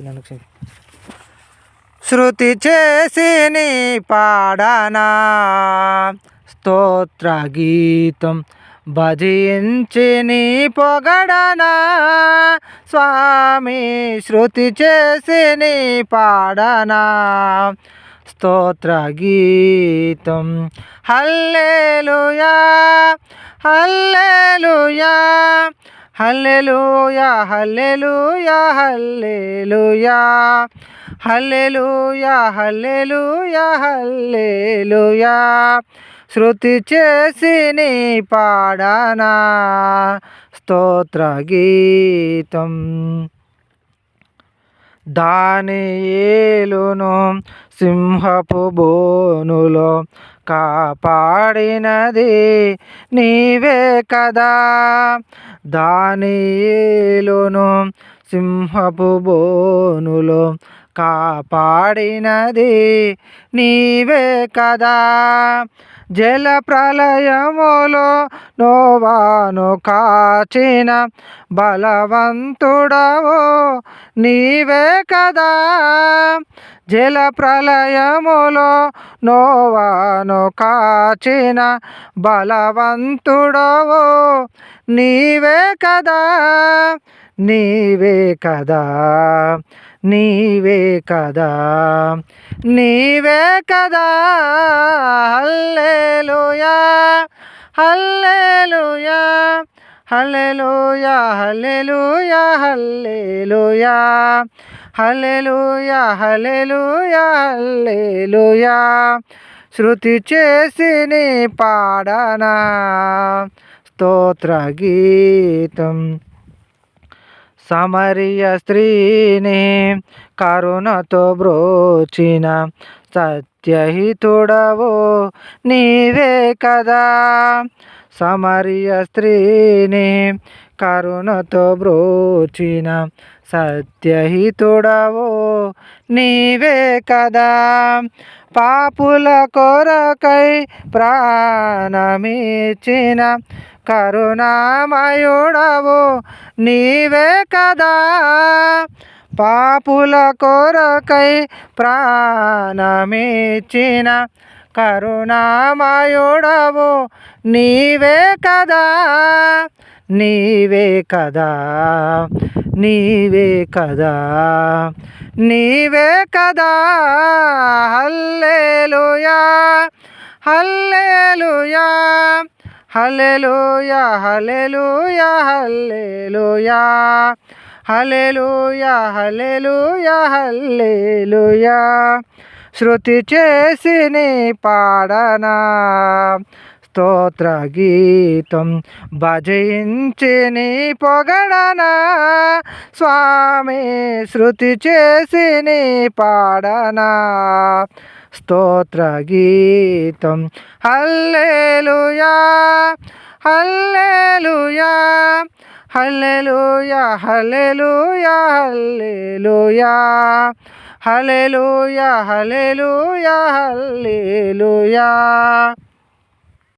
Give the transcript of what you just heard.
నన్ను శృతి చేసి నీ పాడనా? స్తోత్ర గీతం భజించి నీ పొగడనా? స్వామి శృతి చేసి నీ పాడనా? స్తోత్ర గీతం హల్లెలూయా హల్లెలూయా హల్లెలూయా హల్లెలూయా హల్లెలూయా. హల్లెలూయా హల్లెలూయా హల్లెలూయా. శృతి చేసి నీ పాడనా? స్తోత్ర గీతం. దానియేలును సింహపు బోనులో కాపాడినది నీవే కదా. దానియేలును సింహపు బోనులో కాపాడినది నీవే కదా. జల ప్రళయములో నోవాను కాచిన బలవంతుడవు నీవే కదా. జల ప్రళయములో నోవాను కాచిన బలవంతుడవు నీవే కదా. నీవే కదా. నీవే కదా. నీవే కదా. హల్లెలూయా హల్లెలూయా హల్లెలూయా హల్లెలూయా హల్లెలూయా హల్లెలూయా హల్లెలూయా. శృతి చేసి నీ పాడనా స్తోత్ర గీతం. సమరియ స్త్రీని కరుణతో బ్రోచిన సత్యహితుడవు నీవే కదా. సమరియ స్త్రీని కరుణతో బ్రోచిన సత్యహితుడవు నీవే కదా. పాపుల కొరకై ప్రాణమిచ్చిన కరుణామయుడవు నీవే కదా. పాపుల కొరకై ప్రాణమిచ్చిన కరుణామయుడవు నీవే కదా. నీవే కదా. నీవే కదా. నీవే కదా. హల్లెలూయా. హల్లెలూయా. హల్లెలూయా హల్లెలూయా హల్లెలూయా. హల్లెలూయా హల్లెలూయా హల్లెలూయా. శృతి చేసి నీ పాడనా. స్తోత్ర గీతం భజయించి నీ పొగడనా స్వామి శృతి చేసి నీ పాడనా స్తోత్ర గీతం hallelujah hallelujah hallelujah hallelujah hallelujah hallelujah hallelujah hallelujah